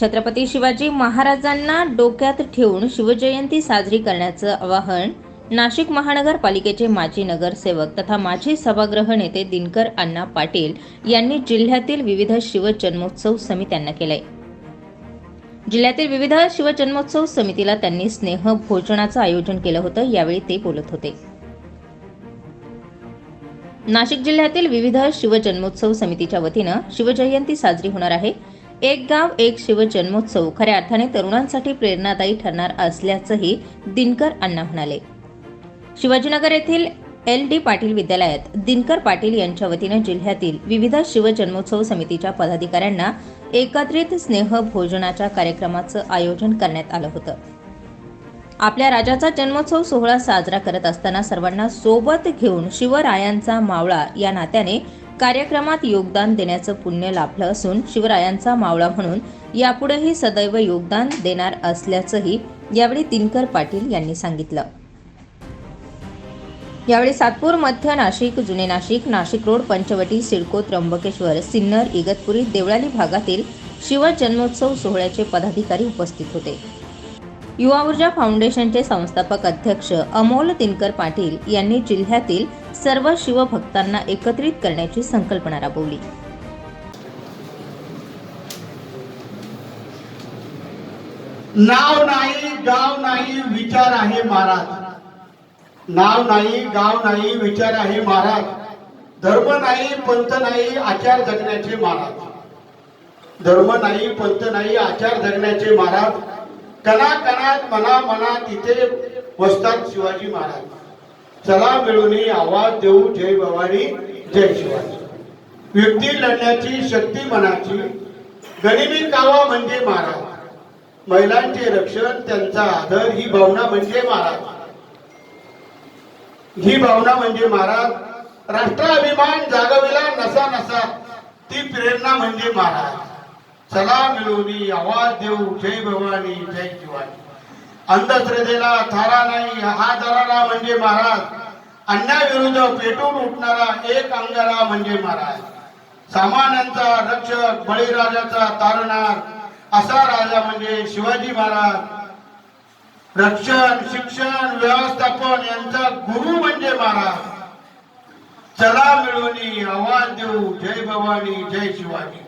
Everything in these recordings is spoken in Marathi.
छत्रपती शिवाजी महाराजांना डोक्यात ठेवून शिवजयंती साजरी करण्याचं आवाहन नाशिक महानगरपालिकेचे माजी नगरसेवक तथा माजी सभागृह नेते दिनकर अण्णा पाटील यांनी जिल्ह्यातील विविध शिवजन्मोत्सव समित्यांना केलंय. जिल्ह्यातील विविध शिवजन्मोत्सव समितीला त्यांनी स्नेह भोजनाचं आयोजन केलं होतं यावेळी ते बोलत होते. नाशिक जिल्ह्यातील विविध शिवजन्मोत्सव समितीच्या वतीनं शिवजयंती साजरी होणार आहे. एक गाव एक शिवजन्मोत्सव. खऱ्या अर्थाने तरुणांसाठी प्रेरणादायी ठरणार असल्याचंही दिनकर अण्णा म्हणाले. शिवाजीनगर येथील एल डी पाटील विद्यालयात दिनकर पाटील यांच्या वतीनं जिल्ह्यातील विविध शिवजन्मोत्सव समितीच्या पदाधिकाऱ्यांना एकत्रित स्नेह भोजनाच्या कार्यक्रमाचं आयोजन करण्यात आलं होतं. आपल्या राजाचा जन्मोत्सव सोहळा साजरा करत असताना सर्वांना सोबत घेऊन शिवरायांचा मावळा या नात्याने कार्यक्रमात योगदान देण्याचं पुण्य लाभलं असून शिवरायांचा मावळा म्हणून यापुढेही सदैव योगदान देणार असल्याचंही यावेळी दिनकर पाटील यांनी सांगितलं. यावेळी सातपूर मध्य नाशिक जुने नाशिक नाशिक रोड पंचवटी सिडको त्र्यंबकेश्वर सिन्नर इगतपुरी देवळाली भागातील शिवजन्मोत्सव सोहळ्याचे पदाधिकारी उपस्थित होते. युवा ऊर्जा फाउंडेशनचे संस्थापक अध्यक्ष अमोल दिनकर पाटील यांनी जिल्ह्यातील सर्व शिवभक्तांना एकत्रित करण्याची संकल्पना राबवली. नाव नाही गाव नाही विचार आहे महाराज. नाव नाही गाव नाही विचार आहे महाराज. धर्म नाही पंथ नाही आचार जगण्याचे महाराज. धर्म नाही पंथ नाही आचार जगण्याचे महाराज. कणा कणात मना मनात इथे वसतात शिवाजी महाराज. चला मिळून आवाज देऊ जय भवानी जय शिवाजी. व्यक्ती लढण्याची शक्ती मनाची गनिमी कावा म्हणजे महाराज. महिलांचे रक्षण त्यांचा आदर ही भावना म्हणजे महाराज. ही भावना म्हणजे महाराज राष्ट्राभिमान जागविला नसा नसा ती प्रेरणा म्हणजे महाराज. चला मिळवणी आवाज देऊ जय भवानी जय शिवानी. अंधश्रद्धेला थारा नाही हा दरारा म्हणजे महाराज. अन्याविरुद्ध पेटून उठणारा एक अंगारा म्हणजे महाराज. सामान्यांचा रक्षक बळीराजाचा तारणार असा राजा म्हणजे शिवाजी महाराज. रक्षण शिक्षण व्यवस्थापन यांचा गुरु म्हणजे महाराज. चला मिळवणी आवाज देऊ जय भवानी जय शिवाजी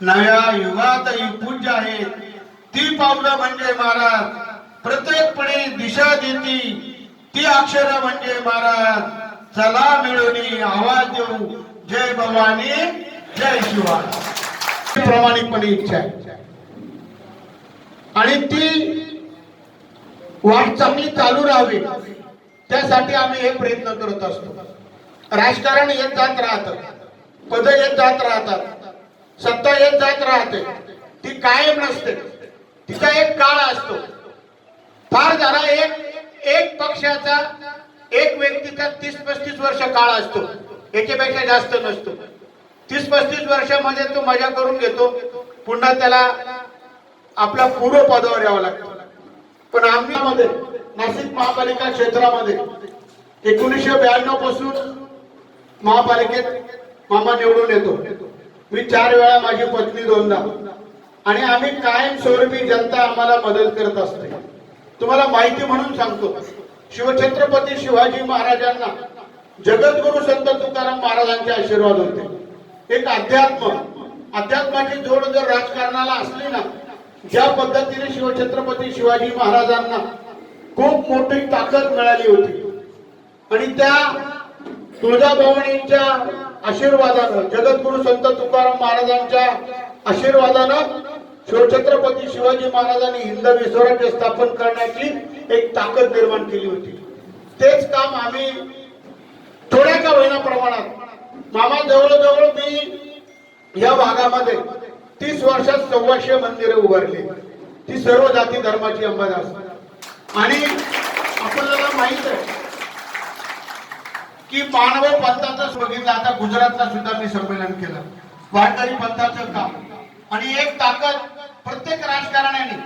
नव्या युगात ही पूज्य आहेत. ती पावलं म्हणजे महाराज प्रत्येकपणे दिशा देती. ती अक्षर म्हणजे महाराज चला मिळून आवाज देऊ. जय भवानी जय शिवाजी. प्रामाणिकपणे इच्छा आहे. आणि ती वाट चांगली चालू राहावी. त्यासाठी आम्ही हे प्रयत्न करत असतो. राजकारण येत जात राहत. पद येत जात राहतात. सत्ता येत जात राहते. ती कायम नसते. तिचा एक काळ असतो. फार झाला एक एक पक्षाचा एक व्यक्तीचा तीस पस्तीस वर्ष काळ असतो. याच्यापेक्षा जास्त नसतो. तीस पस्तीस वर्षामध्ये तो मजा करून घेतो. पुन्हा त्याला आपला पूर्व पदावर यावं लागतं. पण आम्ही मध्ये नाशिक महापालिका क्षेत्रामध्ये एकोणीसशे ब्याण्णवपासून महापालिकेत मामा निवडून येतो. मी चार वेळा माझी पत्नी दोनदा. आणि आम्ही कायम स्वरूपी जनता आम्हाला मदत करत असते. तुम्हाला माहिती म्हणून सांगतो शिवछत्रपती शिवाजी महाराजांना जगद्गुरु संत तुकाराम महाराजांचे आशीर्वाद होते. एक अध्यात्म अध्यात्माची जोड जर राजकारणाला असली ना ज्या पद्धतीने शिवछत्रपती शिवाजी महाराजांना खूप मोठी ताकद मिळाली होती. आणि त्या तुळजाभवानीच्या आशीर्वादानं जगद्गुरु संत तुकाराम महाराजांच्या आशीर्वादानं शिवछत्रपती शिवाजी महाराजांनी हिंदवी स्वराज्य स्थापन करण्याची एक ताकद निर्माण केली होती. तेच काम आम्ही थोड्या का होईना प्रमाणात मामा जवळजवळ मी या भागामध्ये तीस वर्षात सव्वाशे मंदिरे उभारली. ती सर्व जाती धर्माची अंबादास. आणि आपल्याला माहीत आहे की मानव पंथाचं बघितलं आता गुजरातला सुद्धा मी संमेलन केलं. वारकरी पंथाचं काम. आणि एक ताकद प्रत्येक राजकारण्याने.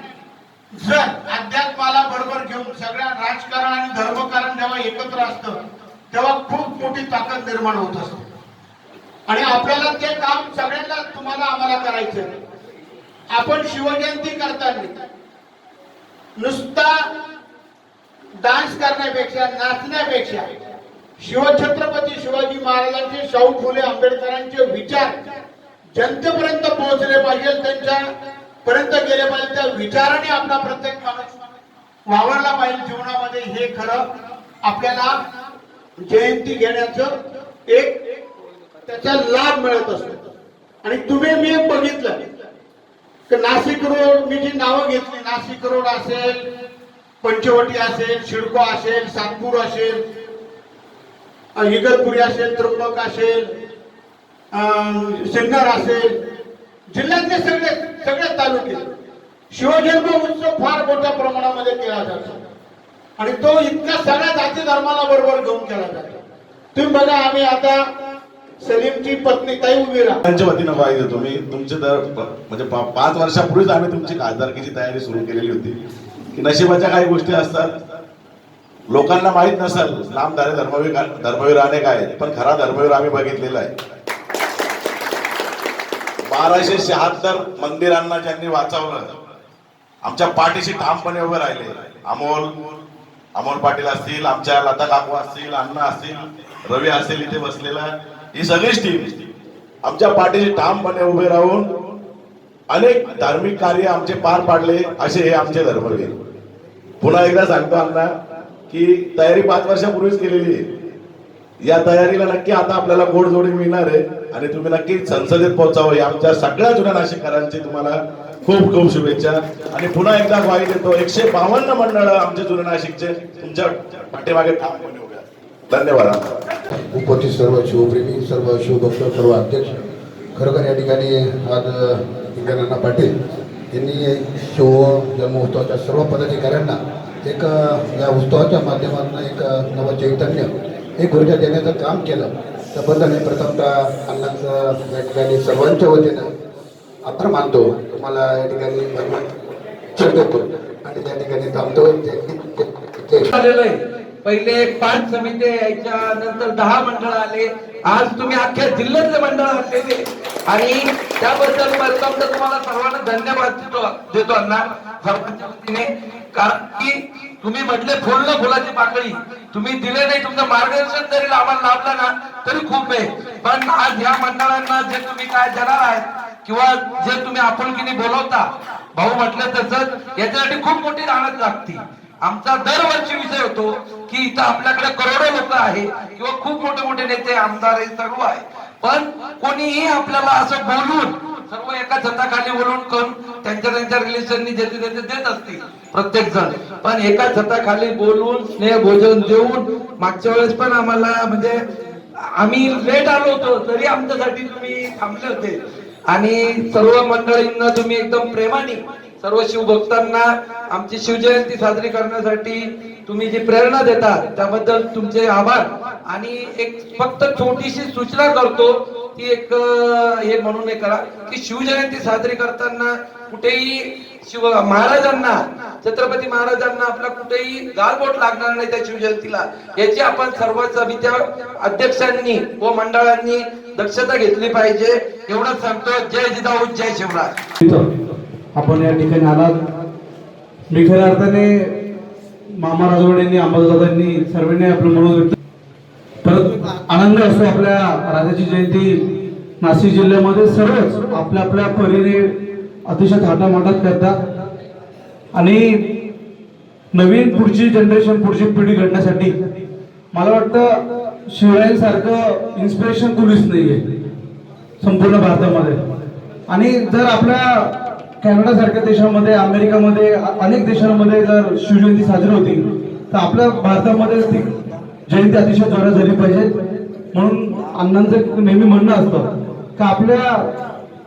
जर अध्यात्माला बरोबर घेऊन सगळ्या राजकारण आणि धर्मकारण जेव्हा एकत्र असतं तेव्हा खूप मोठी ताकद निर्माण होत असते. आणि आपल्याला ते काम सगळ्यांना तुम्हाला आम्हाला करायचं आपण शिवजयंती करताना नुसता डान्स करण्यापेक्षा नाचण्यापेक्षा शिवछत्रपती शिवाजी महाराजांचे शाहू फुले आंबेडकरांचे विचार जनतेपर्यंत पोहोचले पाहिजे त्यांच्या पर्यंत गेले पाहिजे त्या विचाराने आपला प्रत्येक माणूस वावरला पाहिजे जीवनामध्ये. हे खरं आपल्याला जयंती घेण्याचं एक त्याचा लाभ मिळत असतो. आणि तुम्ही मी बघितलं की नाशिक रोड मी जी नावं घेतली नाशिक रोड असेल पंचवटी असेल शिडको असेल सातपूर असेल इगतपुरी असेल त्र्यंबक असेल सिन्नर असेल जिल्ह्यातले सगळे सगळे तालुके. शिवजन्म उत्सव फार मोठ्या प्रमाणामध्ये केला जातो. आणि तो इतक्या सगळ्या जाती धर्माला बरोबर घेऊन केला जातो. तुम्ही बघा आम्ही आता सलीमची पत्नी ताई उभी राहा. त्यांच्या वतीनं पाहिजे तुम्ही तुमचे दर म्हणजे पाच वर्षापूर्वीच आम्ही तुमची खासदारकीची तयारी सुरू केलेली होती. की नशिबाच्या काही गोष्टी असतात लोकांना माहीत नसेल लांब धारे धर्मवीर धर्मवीर अनेक आहेत? पण खरा धर्मवीर आम्ही बघितलेला आहे. बाराशे शहात्तर मंदिरांना ज्यांनी वाचवलं आमच्या पाठीशी ठामपणे उभे राहिले. अमोल अमोल पाटील असतील आमच्या लता काकू असतील अण्णा असतील रवी असेल इथे बसलेला ही सगळीच टीम आमच्या पाठीशी ठामपणे उभे राहून अनेक धार्मिक कार्य आमचे पार पाडले असे हे आमचे धर्मवीर. पुन्हा एकदा सांगतो अण्णा की तयारी पाच वर्षापूर्वीच केलेली आहे. या तयारीला नक्की आता आपल्याला गोड जोडी मिळणार आहे आणि तुम्ही नक्की संसदेत पोहोचावं. या आमच्या सगळ्या जुन्या नाशिककरांची तुम्हाला खूप खूप शुभेच्छा. आणि पुन्हा एकदा ग्वाही देतो एकशे बावन्न मंडळ आमचे जुन्या नाशिकचे तुमच्या पाठीमागे ठामपणे उभे धन्यवाद. उपस्थित सर्व शिवप्रेमी सर्व शिवभक्त सर्व अध्यक्ष खरोखर या ठिकाणी आज विज्ञानांना पाटील यांनी शिव जन्मोत्सवाच्या सर्व पदाधिकाऱ्यांना एक या उत्सवाच्या माध्यमातून एक नवं चैतन्य एक ऊर्जा देण्याचं काम केलं. त्याबद्दल मी प्रथमतः अण्णांचं या ठिकाणी सर्वांच्या वतीनं आभार मानतो. तुम्हाला या ठिकाणी देतो आणि त्या ठिकाणी थांबतो. पहिले पाच समिती यायच्या नंतर दहा मंडळ आले. आज तुम्ही अख्ख्या जिल्ह्यातले मंडळ आणलेले आणि त्याबद्दल प्रथम तुम्हाला सर्वांना धन्यवाद देतो देतो अण्णा. सर्वांच्या वतीने. कारण की तुम्ही म्हटले फुल फुलाची पाकळी. तुम्ही दिले नाही तुमचं मार्गदर्शन जरी आम्हाला लाभलं ना तरी खूप आहे. पण आज ह्या मंडळांना जे तुम्ही काय देणार आहे किंवा जे तुम्ही आपुलकीने बोलवता भाऊ म्हटलं तसंच याच्यासाठी खूप मोठी राहणं लागते. आमचा दरवर्षी विषय होतो की इथं आपल्याकडे करोडो लोक आहे किंवा खूप मोठे मोठे नेते आमदार हे सर्व आहे. पण कोणीही आपल्याला असं बोलून सर्व एका छताखाली बोलून कोण त्यांच्या त्यांच्या रिलेशननी ज्याचे त्याचे देत असतील प्रत्येक जण. पण एका छताखाली बोलून स्नेह भोजन देऊन मागच्या वेळेस पण आम्हाला म्हणजे आम्ही लेट आलो होतो तरी आमच्यासाठी तुम्ही थांबले होते. आणि सर्व मंडळींना तुम्ही एकदम प्रेमाने सर्व शिवभक्तांना आमची शिवजयंती साजरी करण्यासाठी तुम्ही जी प्रेरणा देता त्याबद्दल तुमचे आभार. आणि एक फक्त छोटीशी सूचना करतो ती एक हे म्हणून हे करा की शिवजयंती साजरी करताना कुठेही शिव महाराजांना छत्रपती महाराजांना आपला कुठेही गालबोट लागणार नाही त्या शिवजयंतीला. याची आपण सर्व समित्या अध्यक्षांनी व मंडळांनी दक्षता घेतली पाहिजे. एवढंच सांगतो जय जिजाऊ जय शिवराज. आपण या ठिकाणी आलात. मी खऱ्या अर्थाने मामा राजवाड्यांनी अंबादादांनी सर्वांनी आपलं मनोज व्यक्त परत आनंद असतो आपल्या राजाची जयंती नाशिक जिल्ह्यामध्ये सर्वच आपल्या आपल्या परीने अतिशय थाटामाटात करतात. आणि नवीन पुढची जनरेशन पुढची पिढी घडण्यासाठी मला वाटतं शिवरायांसारखं इन्स्पिरेशन कुणीच आहे संपूर्ण भारतामध्ये. आणि जर आपल्या कॅनडासारख्या देशामध्ये अमेरिकामध्ये अनेक देशांमध्ये जर शिवजयंती साजरी होती तर आपल्या भारतामध्ये ती जयंती अतिशय जोरात झाली पाहिजे. म्हणून अण्णांचं एक नेहमी म्हणणं असतं का आपल्या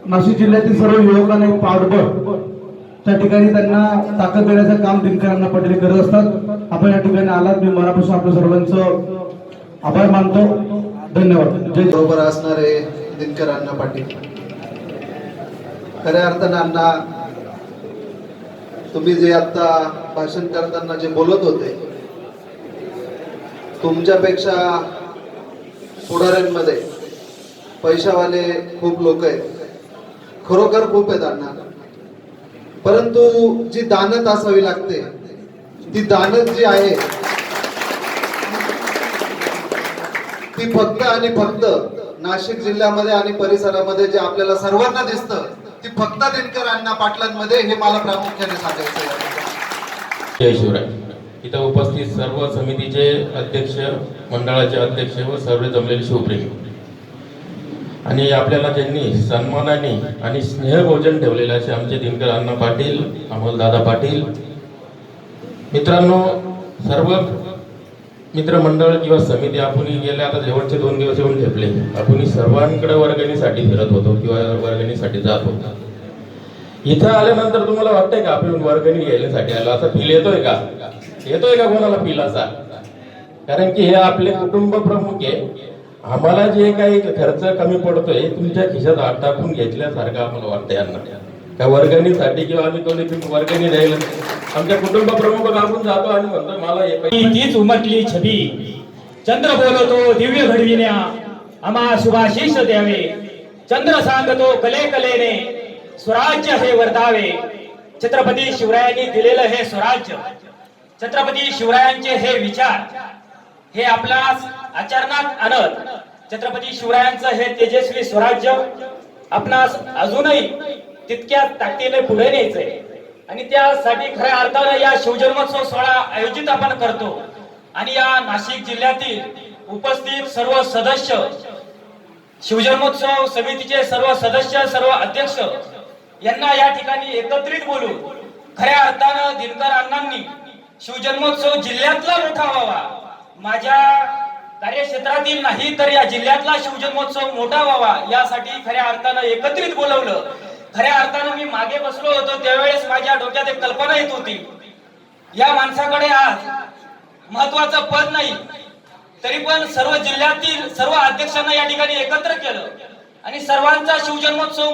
नाशिक जिल्ह्यातील सर्व युवकांना एक पाठबळ. त्या ठिकाणी त्यांना ताकद देण्याचं काम दिनकरांना पटेल करत असतात. आपण या ठिकाणी आलात. मी मनापासून आपल्या सर्वांचं आभार मानतो. धन्यवाद. जय बरोबर असणारे दिनकर अण्णा पाटील. खऱ्या अर्थानं अण्णा तुम्ही जे आता भाषण करताना जे बोलत होते तुमच्यापेक्षा पुढाऱ्यांमध्ये पैशावाले खूप लोक आहेत. खरोखर खूप आहेत अण्णा. परंतु जी दानत असावी लागते ती दानत जी आहे ती फक्त आणि फक्त नाशिक जिल्ह्यामध्ये आणि परिसरामध्ये जे आपल्याला सर्वांना दिसतं ती फक्त दिनकर अण्णा पाटलांमध्ये हे मला प्रामुख्याने सांगायचं जय शिवराय. इथं उपस्थित सर्व समितीचे अध्यक्ष मंडळाचे अध्यक्ष व सर्व जमलेले शिवप्रेमी. आणि आपल्याला त्यांनी सन्मानाने आणि स्नेहभोजन ठेवलेले असे आमचे दिनकर अण्णा पाटील अमोलदादा पाटील. मित्रांनो सर्व मित्रमंडळ किंवा समिती आपण गेले आता शेवटचे दोन दिवस येऊन ठेपले आपण सर्वांकडे वर्गणीसाठी फिरत होतो किंवा वर्गणीसाठी जात होतो. इथं आल्यानंतर तुम्हाला वाटतंय का आपण वर्गणी घ्यायसाठी आलो? असा फील येतोय का? येतोय का कोणाला फील असा? कारण की हे आपले कुटुंब प्रमुख आहे. आम्हाला जे काही खर्च कमी पडतोय तुमच्या खिशात हात टाकून घेतल्यासारखं आम्हाला वाटतंय यांना. त्या वर्गणीसाठी किंवा आम्ही कोणी तुम्ही वर्गणी द्यायला आमच्या कुटुंब प्रमुख आपण जातो आणि म्हणतो मला तीच उमटली छबी. चंद्र बोलतो दिव्य घडविण्या. आम्हा शुभाशीष द्यावे. चंद्र सांगतो कले कलेने. स्वराज्य हे वर्तावे छत्रपती शिवरायांनी दिलेलं हे स्वराज्य. छत्रपती शिवरायांचे हे विचार हे आपल्या आचरणात आणत छत्रपती शिवरायांचं हे तेजस्वी स्वराज्य आपणास अजूनही तितक्या ताकदीने पुढे न्यायचंय. आणि त्यासाठी खऱ्या अर्थानं या शिवजन्मोत्सव सोहळा आयोजित आपण करतो. आणि या नाशिक जिल्ह्यातील उपस्थित सर्व सदस्य शिवजन्मोत्सव समितीचे सर्व सदस्य सर्व अध्यक्ष यांना या ठिकाणी एकत्रित बोलून खऱ्या अर्थानं दिनकर अण्णांनी शिवजन्मोत्सव जिल्ह्यातला मोठा व्हावा. माझ्या कार्यक्षेत्रातील नाही तर या जिल्ह्यातला शिवजन्मोत्सव मोठा व्हावा यासाठी खऱ्या अर्थानं एकत्रित बोलवलं. खऱ्या अर्थानं मी मागे बसलो होतो त्यावेळेस माझ्या डोक्यात एक कल्पना येत होती. या माणसाकडे आज महत्वाचं पद नाही तरी पण सर्व जिल्ह्यातील सर्व अध्यक्षांना या ठिकाणी एकत्र केलं आणि सर्वांचा शिवजन्मोत्सव